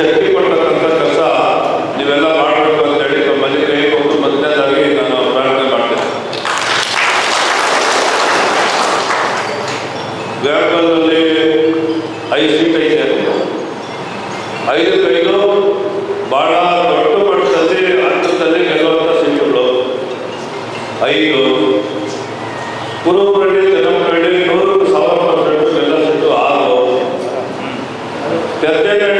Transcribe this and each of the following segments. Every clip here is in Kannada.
ಶಕ್ತಿ ಕೊಡ್ತಕ್ಕಂಥ ಕೆಲಸ ನೀವೆಲ್ಲ ಮಾಡಬೇಕು ಅಂತೇಳಿ ತಮ್ಮಲ್ಲಿ ಕೈ ಕೊಟ್ಟು ಮೊದಲನೇದಾಗಿ ನಾನು ಪ್ರಾರ್ಥನೆ ಮಾಡ್ತೇನೆ. ವ್ಯಾಪಾರದಲ್ಲಿ ಐದು ಸೀಟ್ ಐತೆ. ಐದು ಕೈದು ಬಹಳ ದೊಡ್ಡ ಮಟ್ಟದಲ್ಲಿ ಹಂತದಲ್ಲಿ ಗೆಲ್ಲುವಂಥ ಸೀಟುಗಳು ಐದು. ಕುರುಬರಳ್ಳಿ ಜನಮರಳ್ಳಿ ನೂರು, ಸಾವಿರ ಪರ್ಸೆಂಟ್ ಎಲ್ಲ ಸೀಟು ಆರು. ಪೆದ್ದೆಗಳ್ಳಿ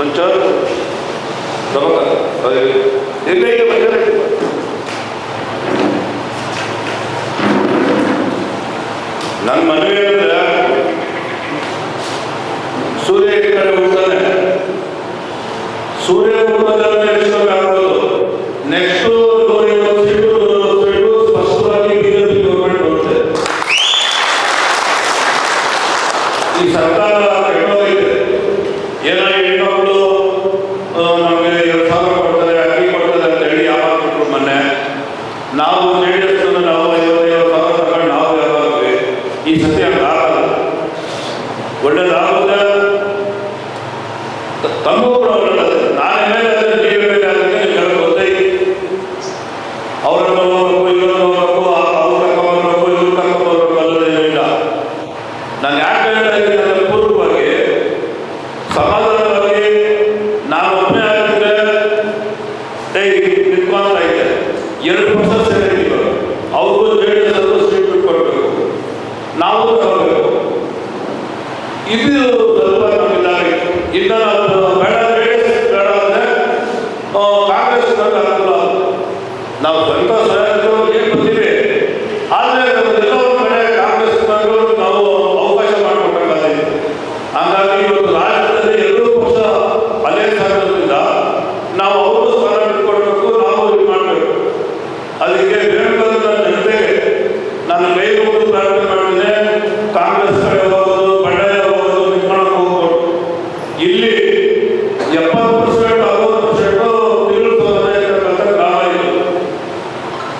ಒಂಚೂರು ತಗೋತಾರೆ ಈಗ ಈಗ ಬಂದರೆ ನನ್ನ ಮನವಿ ಅಂದ್ರೆ ತಮಗೂ ಕೂಡ ಒಳ್ಳೇದು ನಾನು ಮೇಲೆ ನೀವು ಮೇಲೆ ಆಗುತ್ತೆ ನಿಮ್ಗೆಲ್ಲ ಗೊತ್ತೈತಿ ಅವರನ್ನು ಹೋಗ್ಬೇಕು ಇವ್ರನ್ನು ಹೋಗ್ಬೇಕು ಅವ್ರು ಕರ್ಕೊಂಡ್ಬರ್ಬೇಕು ಇವ್ರು ಕರ್ಕೊಂಡ್ಬರ್ಬೇಕು ಅನ್ನೋದೇನಿಲ್ಲ ನಾನು ಯಾಕೆ ಹೇಳ್ತಾ ಇದ್ದೀನಿ ಅಂದ್ರೆ ಪೂರ್ವವಾಗಿ ಸಮಾಧಾನವಾಗಿ ನಾನು ಒಬ್ಬನೇ ಆಗಿದ್ರೆ ಡೈ ನಿಂತ್ಕೊಂತ ಐತೆ ಎರಡು ವರ್ಷ ಸೇರಿದ್ದೀವಿ ಅವ್ರಿಗೂ ಜೆ ಡಿ ಎಸ್ ಅವ್ರಿಗೂ ಸೀಟ್ ಬಿಟ್ಕೊಡ್ಬೇಕು ನಾವು ತಗೋಬೇಕು ಇದು ಸ್ವಲ್ಪ ನಮ್ಮಿದ್ದಾರೆ ಇನ್ನು ನಾವು ಬೇಡ ಜೆ ಡಿ ಎಸ್ ಬೇಡ ಅಂದರೆ ಕಾಂಗ್ರೆಸ್ ಅನುಕೂಲ ನಾವು ಸ್ವಂತ ಏನು ಬರ್ತೀವಿ ಆದರೆ ಎಲ್ಲ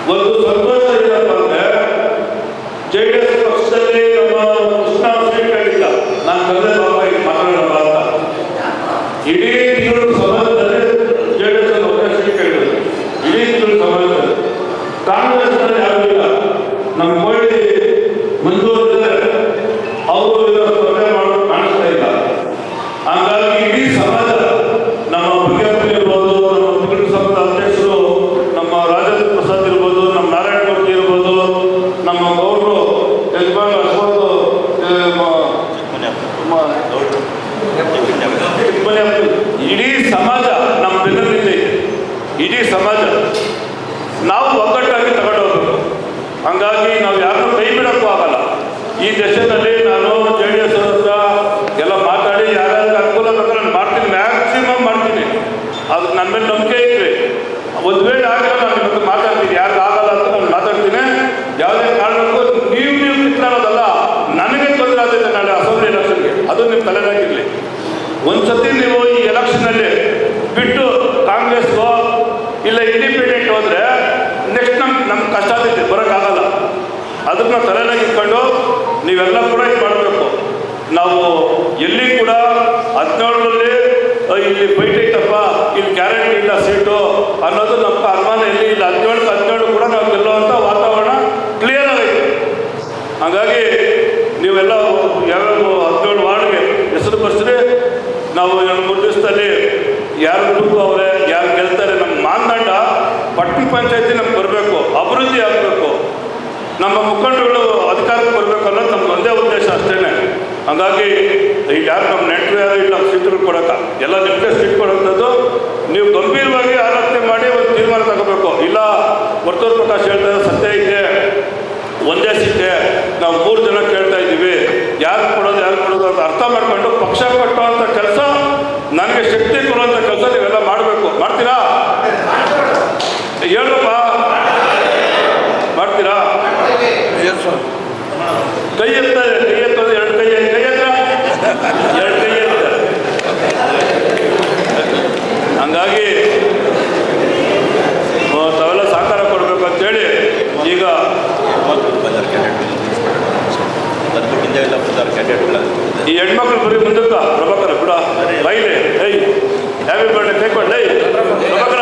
ಒಂದು ಸಂತೋಷ ಏನಪ್ಪ ಅಂದ್ರೆ ಜೆ ಡಿ ಎಸ್ ಪಕ್ಷದಲ್ಲಿ ನಮ್ಮ ಕೃಷ್ಣ ಸೀಟ್ ಹೇಳಿಲ್ಲ ನಾನು ತಂದೆ ಬಾಬಾ ಇಲ್ಲಿ ಮಾತಾಡೋಣ ಅಂತ ಇಡೀ ತಿಂಗಳು ಸಮಾಜದಲ್ಲಿ ಜೆ ಡಿ ಎಸ್ ಒಬ್ಬರೇ ಸೀಟ್ ಹೇಳಿದ್ರು ಇಡೀ ತಿಂಗಳು ಸಮಾಜದಲ್ಲಿ ಕಾಂಗ್ರೆಸ್ನಲ್ಲಿ ಯಾರೂ ಇಲ್ಲ ನಮ್ಮ ಕೋಳಿ ಮುಂದುವರೆದರೆ ಅವರು ಇದರ ಸ್ಪರ್ಧೆ ಮಾಡೋದು ಕಾಣಿಸ್ತಾ ಇಲ್ಲ ಹಾಗಾಗಿ ಇಡೀ ಸಮಾಜ ನಮ್ಮ ಬಿಜೆಪಿ ಇರ್ಬೋದು ನಮ್ಮ ತಿಂಗಳು ಸಂಘದ ಅಧ್ಯಕ್ಷರು ನಮ್ಮ ರಾಜೇಂದ್ರ ಪ್ರಸಾದ್ ಇರ್ಬೋದು ನಮ್ಮ ನಾರಾಯಣ ಮೂರ್ತಿ ಇರ್ಬೋದು ನಮ್ಮ ಗೌಡರು ಯಜಮಾನ್ ಅಶ್ವಥ್ ಇಡೀ ಸಮಾಜ ನಮ್ಮ ಬೆನ್ನಲ್ಲಿ ಇಡೀ ಸಮಾಜ ನಾವು ಒಗ್ಗಟ್ಟಾಗಿ ತಗೊಂಡು ಹೋಗ್ಬೇಕು ಹಂಗಾಗಿ ನಾವು ಯಾರನ್ನೂ ಕೈ ಬಿಡೋಕ್ಕೂ ಆಗಲ್ಲ. ಈ ದೇಶದಲ್ಲಿ ನಾನು ಜೆ ಡಿ ಎಸ್ ಹತ್ರ ಎಲ್ಲ ಮಾತಾಡಿ ಯಾರ್ಯಾರಿಗೆ ಅನುಕೂಲ ಬೇಕಾದ್ರೆ ನಾನು ಮಾಡ್ತೀನಿ ಮ್ಯಾಕ್ಸಿಮಮ್ ಮಾಡ್ತೀನಿ. ಅದಕ್ಕೆ ನನ್ನ ಮೇಲೆ ನಂಬಿಕೆ ಇತ್ತು ಒಂದು ವೇಳೆ ಆಗಲ್ಲ ನಾನು ನಿಮ್ಮ ಮಾತಾಡ್ತೀನಿ. ಯಾರಿಗೆ ಆಗಲ್ಲ ಅಂತ ನಾನು ಮಾತಾಡ್ತೀನಿ. ಯಾವುದೇ ಕಾರಣಕ್ಕೂ ನೀವು ನೀವು ಕಿತ್ತಾಡೋದಲ್ಲ ನನಗೆ ತೊಂದರೆ ಆಗುತ್ತೆ ನಾಳೆ ಅಸೆಂಬ್ಲಿ ಎಲೆಕ್ಷನ್ಗೆ ಅದು ನಿಮ್ಮ ತಲೆನಾಗಿರಲಿ ಒಂದ್ಸತಿ ನೀವು ಈ ಎಲೆಕ್ಷನಲ್ಲಿ ಬಿಟ್ಟು ಅದನ್ನ ತಲೆನಾಗಿ ಇಟ್ಕೊಂಡು ನೀವೆಲ್ಲ ಕೂಡ ಇದು ಮಾಡಬೇಕು. ನಾವು ಎಲ್ಲಿ ಕೂಡ ಹದಿನೇಳರಲ್ಲಿ ಇಲ್ಲಿ ಫೈಟ್ ಐತಪ್ಪ, ಇಲ್ಲಿ ಗ್ಯಾರಂಟಿ ಇಲ್ಲ ಸೀಟು ಅನ್ನೋದು ನಮ್ಮ ಅನುಮಾನ ಇಲ್ಲ. ಹದಿನೇಳು ಹದಿನೇಳು ಕೂಡ ನಾವು ಗೆಲ್ಲುವಂಥ ವಾತಾವರಣ ಕ್ಲಿಯರ್ ಆಗೈತೆ. ಹಾಗಾಗಿ ನೀವೆಲ್ಲ ಯಾವ್ಯಾವ ಹದಿನೇಳು ವಾರ್ಡ್ಗೆ ಹೆಸರು ಬರ್ಸಿರಿ ನಾವು ಎರಡು ಮೂರು ದಿವಸದಲ್ಲಿ ಯಾರು ದುಡ್ಡು ಅವರೇ, ಯಾರು ಗೆಲ್ತಾರೆ ನಮ್ಮ ಮಾನದಂಡ ಪಟ್ಟಣ ಪಂಚಾಯತಿ ನಮ್ಗೆ ಬರಬೇಕು. ಅಭಿವೃದ್ಧಿ ಆಗಬೇಕು. ನಮ್ಮ ಮುಖಂಡಗಳು ಅಧಿಕಾರಕ್ಕೆ ಬರಬೇಕು ಅನ್ನೋದು ನಮ್ಮ ಒಂದೇ ಉದ್ದೇಶ ಅಷ್ಟೇ ಹಾಗಾಗಿ ಈಗ ಯಾರು ನಮ್ಮ ನೆಂಟರು ಯಾರು ಇಲ್ಲ, ಸೀಟ್ಗಳು ಕೊಡೋಕ್ಕ, ಎಲ್ಲ ನಿಮಗೆ ಸೀಟ್ ಕೊಡೋಂಥದ್ದು, ನೀವು ಗಂಭೀರವಾಗಿ ಆಲೋಚನೆ ಮಾಡಿ ಒಂದು ತೀರ್ಮಾನ ತಗೋಬೇಕು. ಇಲ್ಲ, ವರ್ತೂರು ಪ್ರಕಾಶ್ ಹೇಳ್ತಾ ಸತ್ಯ ಇದೆ, ಒಂದೇ ಸೀಟೆ ನಾವು ಮೂರು ಜನ ಕೇಳ್ತಾ ಇದ್ದೀವಿ. ಯಾರು ಕೊಡೋದು ಯಾರು ಕೊಡೋದು ಅಂತ ಅರ್ಥ ಮಾಡ್ಕೊಂಡು ಪಕ್ಷ ಕಟ್ಟುವಂಥ ಕೆಲಸ ನನಗೆ ಶಕ್ತಿ ಕೊಡುವಂಥ ಕೆಲಸ ನೀವೆಲ್ಲ ಮಾಡಬೇಕು. ಮಾಡ್ತೀರಾ? ಹೇಳಬೇಕು. ಕೈ ಎತ್ತಾರೆ ಕೈ ಎತ್ತೋದು, ಎರಡು ಕೈ ಕೈ ಎತ್ತ? ಎರಡು ಕೈ ಎತ್ತ ಹಂಗಾಗಿ ತಾವೆಲ್ಲ ಸಹಕಾರ ಕೊಡಬೇಕು ಅಂತೇಳಿ ಈಗ ಈ ಹೆಣ್ಮಕ್ಳು ಬರೀ ಮುಂದಕ್ಕ, ಪ್ರಭಾಕರ ಬಿಡ. ಬೈಲೆ. ಏಯ್ ಹ್ಯಾಪಿ ಬರ್ಡೇ ಕೈ ಕೊಡ್ಲೆ ಪ್ರಭಾಕರ.